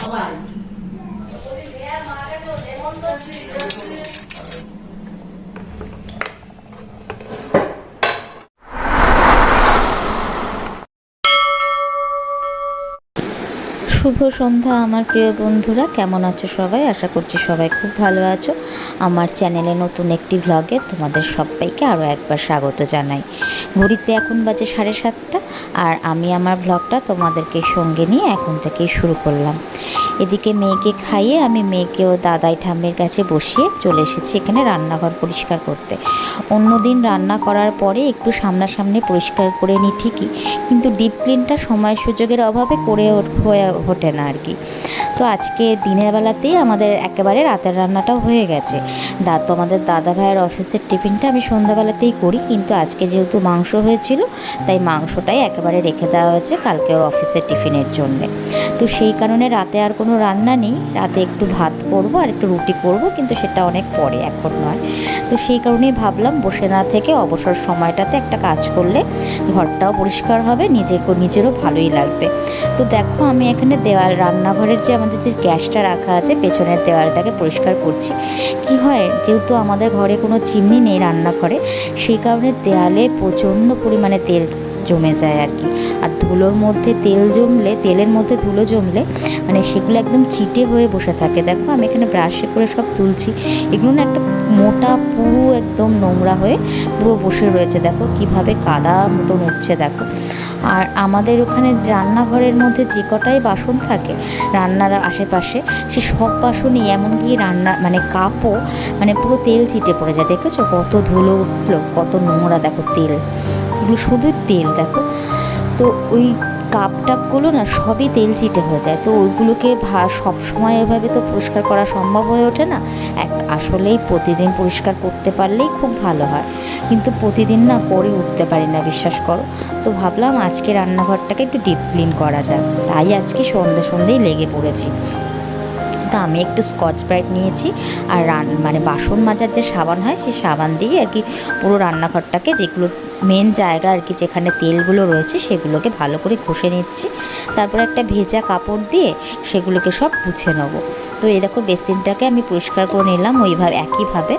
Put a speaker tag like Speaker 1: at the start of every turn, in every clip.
Speaker 1: সবাই। শুভ সন্ধ্যা, আমার প্রিয় বন্ধুরা। কেমন আছো সবাই? আশা করছি সবাই খুব ভালো আছো। আমার চ্যানেলে নতুন একটি ভ্লগে তোমাদের সবাইকে আরও একবার স্বাগত জানাই। ঘড়িতে এখন বাজে সাড়ে সাতটা, আর আমি আমার ভ্লগটা তোমাদেরকে সঙ্গে নিয়ে এখন থেকেই শুরু করলাম। এদিকে মেয়েকে খাইয়ে আমি মেয়েকে ও দাদাই ঠাম্মির কাছে বসিয়ে চলে এসেছি এখানে রান্নাঘর পরিষ্কার করতে। অন্যদিন রান্না করার পরে একটু সামনাসামনি পরিষ্কার করে নিই ঠিকই, কিন্তু ডিপ ক্লিনটা সময় সুযোগের অভাবে করে হয়ে ওঠে না আর কি। তো আজকে দিনের বেলাতেই আমাদের একেবারে রাতের রান্নাটাও হয়ে গেছে। দা তো আমাদের দাদা ভাইয়ের অফিসের টিফিনটা আমি সন্ধ্যাবেলাতেই করি, কিন্তু আজকে যেহেতু মাংস হয়েছিল, তাই মাংসটাই একেবারে রেখে দেওয়া হয়েছে কালকে ওর অফিসের টিফিনের জন্যে। তো সেই কারণে রাতে আর কোনো রান্না নেই, রাতে একটু ভাত করব আর একটু রুটি করব, কিন্তু সেটা অনেক পরে, এখন নয়। তো সেই কারণেই ভাবলাম বসে না থেকে অবসর সময়টাতে একটা কাজ করলে ঘরটাও পরিষ্কার হবে নিজে নিজেরও ভালোই লাগবে। তো দেখো আমি এখানে দেওয়াল, রান্নাঘরের যে আমাদের যে গ্যাসটা রাখা আছে, পেছনের দেওয়ালটাকে পরিষ্কার করছি। কি হয়, যেহেতু আমাদের ঘরে কোনো চিমনি নেই রান্নাঘরে, সেই কারণে দেয়ালে প্রচণ্ড পরিমাণে তেল জমে যায় আর কি। আর ধুলোর মধ্যে তেল জমলে, তেলের মধ্যে ধুলো জমলে মানে সেগুলো একদম চিটে হয়ে বসে থাকে। দেখো, আমি এখানে ব্রাশে করে সব তুলছি। এগুলো না একটা মোটা, পুরো, একদম নোংরা হয়ে পুরো বসে রয়েছে। দেখো, কীভাবে কাদা মতন উঠছে দেখো। আর আমাদের ওখানে রান্নাঘরের মধ্যে যে কটাই বাসন থাকে, রান্নার আশেপাশে, সে সব বাসনই এমনকি রান্না মানে কাপও মানে পুরো তেল চিটে পড়ে যায়। দেখেছ? কত ধুলো উঠল, কত নোংরা, দেখো তেল। এগুলো শুধু তেল, দেখো। তো ওই কাপ টাপগুলো না সবই তেল চিটে হয়ে যায়। তো ওইগুলোকে ভা সব সময় এভাবে তো পরিষ্কার করা সম্ভব হয়ে ওঠে না। এক, আসলেই প্রতিদিন পরিষ্কার করতে পারলেই খুব ভালো হয়। কিন্তু প্রতিদিন না করে উঠতে পারি না, বিশ্বাস করো। তো ভাবলাম আজকে রান্নাঘরটাকে একটু ডিপ ক্লিন করা যাক। তাই আজকে সন্ধে সন্ধেই লেগে পড়েছি। তো আমি একটু স্কচ ব্রাইট নিয়েছি আর রান মানে বাসন মাজার যে সাবান হয় সেই সাবান দিয়ে আর কি পুরো রান্নাঘরটাকে যেগুলো মেন জায়গা আর কি যেখানে তেলগুলো রয়েছে সেগুলোকে ভালো করে ঘষে নিচ্ছি। তারপর একটা ভেজা কাপড় দিয়ে সেগুলোকে সব মুছে নেব। তো এই দেখো বেসিনটাকে আমি পরিষ্কার করে নিলাম ওইভাবে, একইভাবে।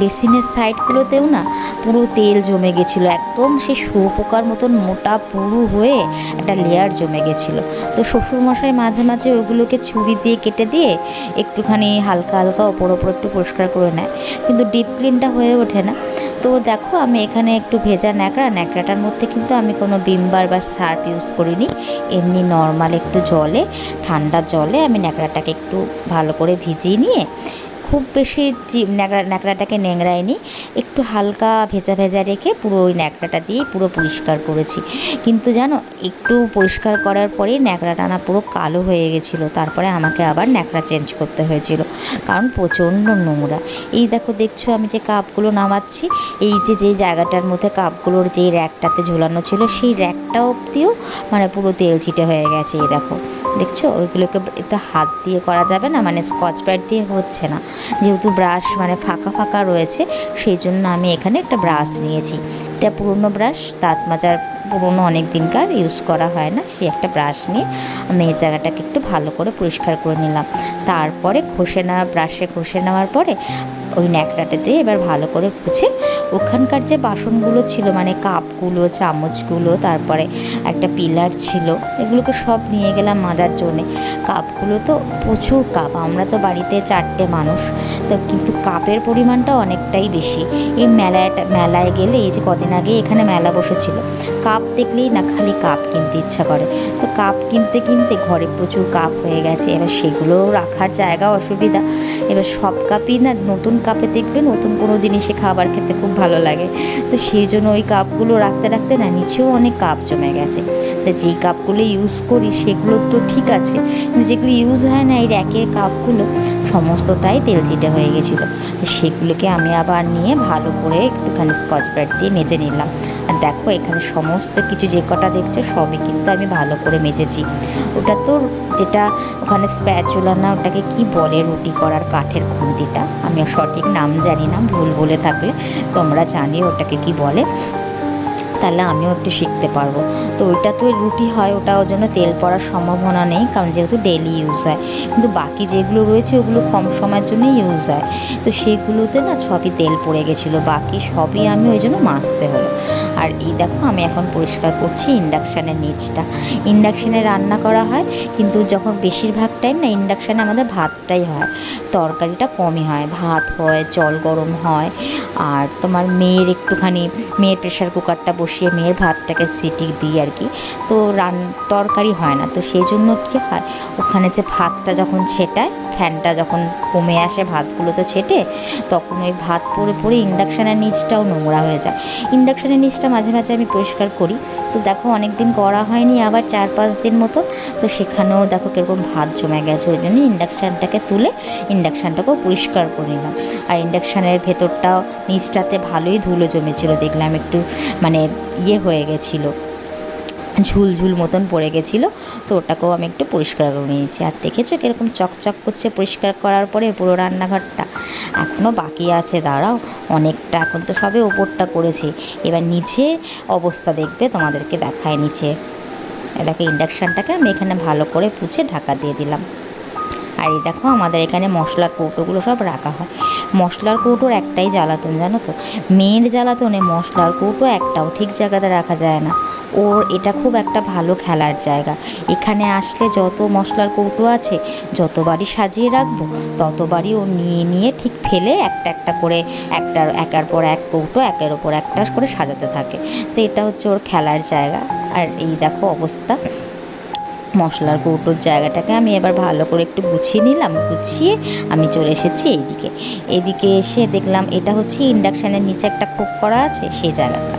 Speaker 1: বেসিনের সাইডগুলোতেও না পুরো তেল জমে গেছিল, একদম সেই শুয়োপোকার মতন মোটা পুরু হয়ে একটা লেয়ার জমে গেছিল। তো শ্বশুরমশাই মাঝে মাঝে ওইগুলোকে ছুরি দিয়ে কেটে দিয়ে একটুখানি হালকা হালকা ওপর ওপর একটু পরিষ্কার করে নেয়। কিন্তু ডিপ ক্লিনটা হয়ে ওঠে না। তো দেখো, আমি এখানে একটু ভেজা ন্যাকড়া। ন্যাকড়াটার মধ্যে কিন্তু আমি কোনো বিমবার বা সার্ফ ইউজ করিনি। এমনি নর্মাল একটু জলে, ঠান্ডা জলে আমি ন্যাকড়াটাকে একটু ভালো করে ভিজিয়ে নিয়ে খুব বেশি ন্যাকড়া ন্যাকড়াটাকে নেংড়াইনি একটু হালকা ভেজা ভেজা রেখে পুরো ওই ন্যাকড়াটা দিয়েই পুরো পরিষ্কার করেছি। কিন্তু জানো, একটু পরিষ্কার করার পরেই ন্যাকড়াটা না পুরো কালো হয়ে গেছিল। তারপরে আমাকে আবার ন্যাকড়া চেঞ্জ করতে হয়েছিল। কারণ প্রচণ্ড নোংরা। এই দেখো, দেখছ আমি যে কাপগুলো নামাচ্ছি? এই যে যেই জায়গাটার মধ্যে কাপগুলোর যেই র্যাকটাতে ঝোলানো ছিল, সেই র্যাকটা অবধিও মানে পুরো তেল ছিটে হয়ে গেছে, এই দেখো। দেখছ? ওইগুলোকে তো হাত দিয়ে করা যাবে না মানে স্কচ ব্রাইট দিয়ে হচ্ছে না। যেহেতু ব্রাশ মানে ফাঁকা ফাঁকা রয়েছে, সেই জন্য আমি এখানে একটা ব্রাশ নিয়েছি। এটা পুরনো ব্রাশ দাঁত মাজার পুরনো অনেক দিনকার ইউজ করা হয় না, সে একটা ব্রাশ নিয়ে আমি এই জায়গাটাকে একটু ভালো করে পরিষ্কার করে নিলাম। তারপরে ঘষে নেওয়া ব্রাশে ঘষে নেওয়ার পরে ওই ন্যাকড়াটা দিয়ে এবার ভালো করে মুছে ওখানকার যে বাসনগুলো ছিল মানে কাপগুলো, চামচগুলো, তারপরে একটা পিলার ছিল, এগুলোকে সব নিয়ে গেলাম মাজার জন্যে কাপগুলো তো প্রচুর কাপ, আমরা তো বাড়িতে চারটে মানুষ, তো কিন্তু কাপের পরিমাণটা অনেকটাই বেশি। এই মেলাটা মেলায় গেলে এই যে কদিন আগে এখানে মেলা বসেছিল, কাপ দেখলেই না খালি কাপ কিনতে ইচ্ছা করে। তো কাপ কিনতে কিনতে ঘরে প্রচুর কাপ হয়ে গেছে, এবার সেগুলো রাখার জায়গা অসুবিধা। এবার সব কাপই না, নতুন কাপে দেখবে নতুন কোনো জিনিসে খাবার খেতে খুব ভালো লাগে। তো সেই জন্য ওই কাপগুলো রাখতে রাখতে না নিচেও অনেক কাপ জমে গেছে। তো যেই কাপগুলো ইউজ করি সেগুলো তো ঠিক আছে। কিন্তু যেগুলো ইউজ হয় না, এই র্যাকের কাপগুলো সমস্তটাই তেল চিটে হয়ে গেছিল। তো সেগুলোকে আমি আবার নিয়ে ভালো করে একটুখানি স্কচ ব্রাইট দিয়ে মেজে নিলাম। আর দেখো, এখানে সমস্ত কিছু যে কটা দেখছ, সবই কিন্তু আমি ভালো করে মেজেছি। ওটা তো যেটা ওখানে স্প্যাচুলা না, ওটাকে কি বলে রুটি করার কাঠের খুন্তিটা? আমি সঠিক নাম জানি না, ভুল বলে থাকলে তোমরা জানিও ওটাকে কি বলে? তাহলে আমিও একটু শিখতে পারব। তো ওইটা তো রুটি হয় ওটা ওর জন্য তেল পড়ার সম্ভাবনা নেই, কারণ যেহেতু ডেলি ইউজ হয়। কিন্তু বাকি যেগুলো রয়েছে, ওগুলো কম সময়ের জন্যই ইউজ হয়। তো সেগুলোতে না সবই তেল পড়ে গেছিল, বাকি সবই আমি ওই জন্য মাজতে হলো। আর এই দেখো, আমি এখন পরিষ্কার করছি ইন্ডাকশানের নিচটা। ইন্ডাকশানে রান্না করা হয়, কিন্তু যখন বেশিরভাগ টাইম না ইন্ডাকশানে আমাদের ভাতটাই হয়। তরকারিটা কমই হয়, ভাত হয়, জল গরম হয়, আর তোমার মেয়ের একটুখানি, মেয়ের প্রেশার কুকারটা বসিয়ে মেয়ের ভাতটাকে সিটি দিই আর কি। তো রান তরকারি হয় না, তো সেই জন্য কী হয়? ওখানে যে ভাতটা যখন ছেটায়, ফ্যানটা যখন কমে আসে, ভাতগুলো তো ছেটে, তখন ওই ভাত পড়ে পড়ে ইন্ডাকশানের নিচটাও নোংরা হয়ে যায়। ইন্ডাকশানের নিচটা মাঝে মাঝে আমি পরিষ্কার করি। তো দেখো অনেক দিন করা হয়নি, আবার চার পাঁচ দিন মতো। তো সেখানেও দেখো কীরকম ভাত জমে গেছে, ওই জন্য ইন্ডাকশানটাকে তুলে ইন্ডাকশানটাকেও পরিষ্কার করে নিলাম। আর ইন্ডাকশানের ভেতরটাও নিচটাতে ভালোই ধুলো জমেছিল, দেখলাম একটু মানে ইয়ে হয়ে গেছিল। ঝুল ঝুল মতন পড়ে গেছিল। তো ওটাকেও আমি একটু পরিষ্কার করে নিয়েছি। আর দেখেছ কীরকম চকচক করছে পরিষ্কার করার পরে পুরো রান্নাঘরটা? এখনও বাকি আছে, দাঁড়াও। অনেকটা এখন তো সবে ওপরটা করেছি এবার নিচে অবস্থা দেখবে, তোমাদেরকে দেখায় নিচে। দেখো, ইন্ডাকশানটাকে আমি এখানে ভালো করে পুছে ঢাকা দিয়ে দিলাম। আর এই দেখো আমাদের এখানে মশলার কৌটোগুলো সব রাখা হয়। মশলার কৌটোর একটাই জ্বালাতন, জানো তো? মেয়ের জ্বালাতনে মশলার কৌটো একটাও ঠিক জায়গাতে রাখা যায় না। ওর এটা খুব একটা ভালো খেলার জায়গা। এখানে আসলে যত মশলার কৌটো আছে যতবারই সাজিয়ে রাখব ততবারই ও নিয়ে নিয়ে ঠিক ফেলে একটা একটা করে একটার একার পর এক কৌটো, একের ওপর একটা করে সাজাতে থাকে। তো এটা হচ্ছে ওর খেলার জায়গা। আর এই দেখো অবস্থা। মশলার কৌটোর জায়গাটাকে আমি এবার ভালো করে একটু গুছিয়ে নিলাম, গুছিয়ে আমি চলে এসেছি এইদিকে। এদিকে এসে দেখলাম এটা হচ্ছে ইন্ডাকশানের নিচে একটা খোপ করা আছে, সেই জায়গাটা।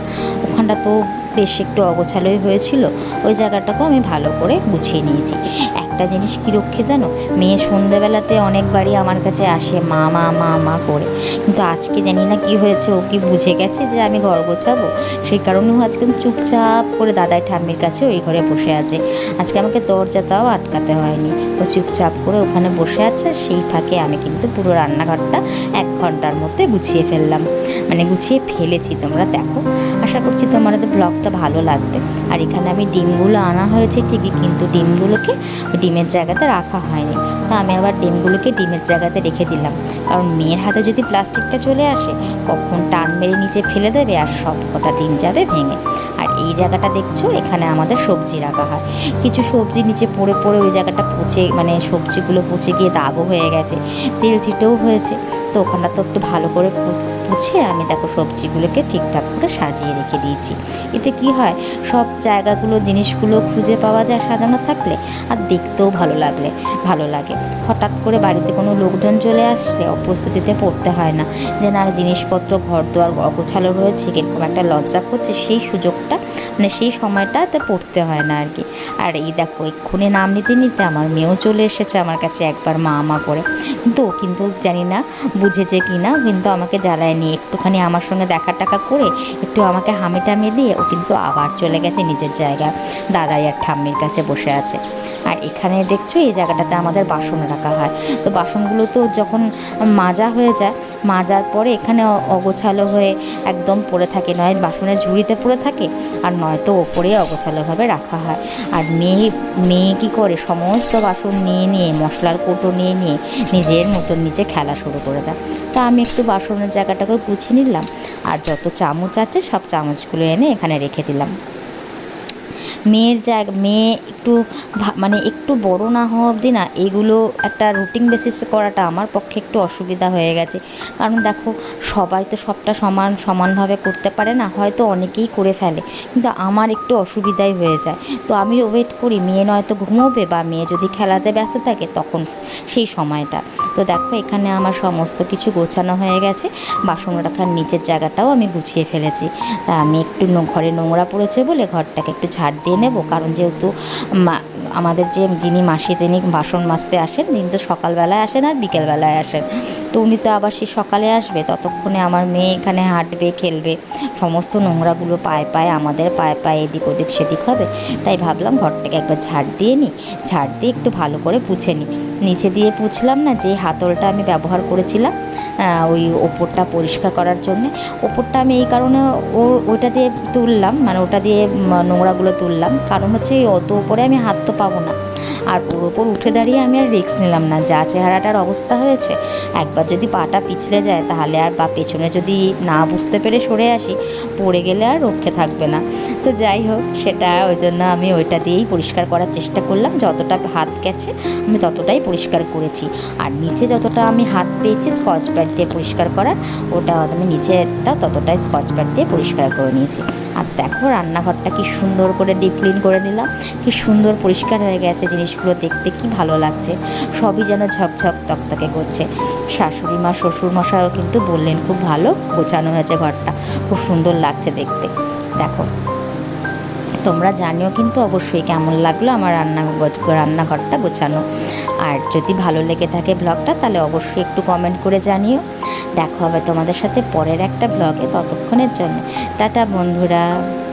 Speaker 1: ওখানটা তো বেশ একটু অগোছালোই হয়েছিল। ওই জায়গাটাকেও আমি ভালো করে গুছিয়ে নিয়েছি। একটা জিনিস কী রক্ষে জানো? মেয়ে সন্ধেবেলাতে অনেকবারই আমার কাছে আসে, মা মা মা মা করে। কিন্তু আজকে জানি না কি হয়েছে, ও কি বুঝে গেছে যে আমি ঘর গোছাবো? সেই কারণেও আজকে চুপচাপ করে দাদাই ঠাম্মির কাছে ওই ঘরে বসে আছে। আজকে আমাকে দরজাটাও আটকাতে হয়নি। ও চুপচাপ করে ওখানে বসে আছে, সেই ফাঁকে আমি কিন্তু পুরো রান্নাঘরটা এক ঘণ্টার মধ্যে গুছিয়ে ফেললাম। মানে গুছিয়ে ফেলেছি তোমরা দেখো। আশা করছি তোমাদের ব্লগটা ভালো লাগবে। আর এখানে আমি ডিমগুলো আনা হয়েছে ঠিকই, কিন্তু ডিমগুলোকে ডিমের জায়গাতে রাখা হয়নি। তো আমি আবার ডিমগুলোকে ডিমের জায়গাতে রেখে দিলাম। কারণ মেয়ের হাতে যদি প্লাস্টিকটা চলে আসে, কখন টান মেরে নিচে ফেলে দেবে আর সব কটা ডিম যাবে ভেঙে। আর এই জায়গাটা দেখছ? এখানে আমাদের সবজি রাখা হয়। কিছু সবজি নিচে পড়ে পড়ে ওই জায়গাটা পচে মানে সবজিগুলো পচে গিয়ে দাগও হয়ে গেছে। তেল ছিটেও হয়েছে। তো ওখানটা তো একটু ভালো করে পুছে আমি দেখো সবজিগুলোকে ঠিকঠাক করে সাজিয়ে রেখে দিয়েছি। এতে কি হয়? সব জায়গাগুলো জিনিসগুলো খুঁজে পাওয়া যায় সাজানো থাকলে, আর দেখতেও ভালো লাগলে, ভালো লাগে। হঠাৎ করে বাড়িতে কোনো লোকজন চলে আসলে অপ্রস্তুতিতে পড়তে হয় না। যে না, জিনিসপত্র ঘর দুয়ার অগোছালো রয়েছে, কীরকম একটা লজ্জা করছে, সেই সুযোগটা মানে সেই সময়টাতে পড়তে হয় না আর কি। আর এই দেখো, এক্ষুনি নাম নিতে নিতে আমার মেয়েও চলে এসেছে আমার কাছে একবার মা মা করে। ও কিন্তু জানি না, বুঝেছে কি না, কিন্তু আমাকে জ্বালায়নি। একটুখানি আমার সঙ্গে দেখা টাকা করে একটু আমাকে হামি টামি দিয়ে ও কিন্তু আবার চলে গেছে নিজের জায়গায়। দাদাই আর ঠাম্মির কাছে বসে আছে। আর এখানে দেখছ, এই জায়গাটাতে আমাদের বাসন রাখা হয়। তো বাসনগুলো তো যখন মাজা হয়ে যায় মাজার পরে এখানে অগোছালো হয়ে একদম পড়ে থাকে। নয় বাসনের ঝুড়িতে পড়ে থাকে আর নয়তো ওপরে অগোছালোভাবে রাখা হয়। আর মেয়ে মেয়ে কী করে? সমস্ত বাসন নিয়ে নিয়ে, মশলার কৌটো নিয়ে নিয়ে নিজের মতন নিচে খেলা শুরু করে দেয়। তা আমি একটু বাসনের জায়গাটাকে গুছিয়ে নিলাম। আর যত চামচ আছে সব চামচগুলো এনে এখানে রেখে দিলাম। মেয়ের জায়গা, মেয়ে একটু মানে একটু বড় না হওয়া অবধি না, এগুলো একটা রুটিন বেসিস করাটা আমার পক্ষে একটু অসুবিধা হয়ে গেছে। কারণ দেখো, সবাই তো সবটা সমান, সমানভাবে করতে পারে না, হয়তো অনেকেই করে ফেলে, কিন্তু আমার একটু অসুবিধাই হয়ে যায়। তো আমি ওয়েট করি, মেয়ে নয়তো ঘুমোবে বা মেয়ে যদি খেলাতে ব্যস্ত থাকে, তখন সেই সময়টা। তো দেখো, এখানে আমার সমস্ত কিছু গোছানো হয়ে গেছে। বাসন রাখার নিচের জায়গাটাও আমি গুছিয়ে ফেলেছি। তা আমি একটু ঘরে নোংরা পড়েছে বলে ঘরটাকে একটু ঝাড় দিয়ে নেব। কারণ যেহেতু আমাদের যে যিনি মাসি যিনি বাসন মাজতে আসেন, তিনি তো সকালবেলায় আসেন আর বিকেলবেলায় আসেন। তো উনি তো আবার সেই সকালে আসবে। ততক্ষণে আমার মেয়ে এখানে হাঁটবে, খেলবে। সমস্ত নোংরাগুলো পায়ে পায়ে, আমাদের পায়ে পায়ে এদিক ওদিক সেদিক হবে। তাই ভাবলাম ঘরটাকে একবার ঝাড় দিয়ে নিই। ঝাড় দিয়ে একটু ভালো করে পুছে নিই। নিচে দিয়ে পুছলাম না, যে হাতলটা আমি ব্যবহার করেছিলাম ওই ওপরটা পরিষ্কার করার জন্যে। ওপরটা আমি এই কারণে ও, ওইটা দিয়ে তুললাম মানে ওটা দিয়ে নোংরাগুলো তুললাম। কারণ হচ্ছে অত ওপরে আমি হাত তো পাবো না। আর ওর ওপর উঠে দাঁড়িয়ে আমি আর রিস্ক নিলাম না। যা চেহারাটার অবস্থা হয়েছে, একবার যদি পাটা পিছলে যায়, তাহলে আর বা পেছনে যদি না বুঝতে পেরে সরে আসি, পড়ে গেলে আর রক্ষে থাকবে না। তো যাই হোক, সেটা ওই জন্য আমি ওইটা দিয়েই পরিষ্কার করার চেষ্টা করলাম। যতটা হাত গেছে, আমি ততটাই পরিষ্কার করেছি। আর নিচে যতটা আমি হাত পেয়েছি স্কচ ব্রাইট দিয়ে পরিষ্কার করার ওটা আমি নিচেরটা ততটাই স্কচ ব্রাইট দিয়ে পরিষ্কার করে নিয়েছি। আর দেখো রান্নাঘরটা কি সুন্দর করে ডিপ ক্লিন করে নিলাম। কি সুন্দর পরিষ্কার হয়ে গেছে জিনিসগুলো দেখতে, কি ভালো লাগছে। সবই যেন ঝকঝক তকতকে করছে। শাশুড়ি মা, শ্বশুর মশাইও কিন্তু বললেন, খুব ভালো গোছানো হয়েছে ঘরটা। খুব সুন্দর লাগছে দেখতে। দেখো, তোমরা জানিও কিন্তু অবশ্যই কেমন লাগল আমার রান্না রান্নাঘরটা গোছানো। আর যদি ভালো লেগে থাকে ব্লগটা তাহলে অবশ্যই একটু কমেন্ট করে জানিও। দেখা হবে তোমাদের সাথে পরের একটা ব্লগে ততক্ষণের জন্য। টাটা বন্ধুরা।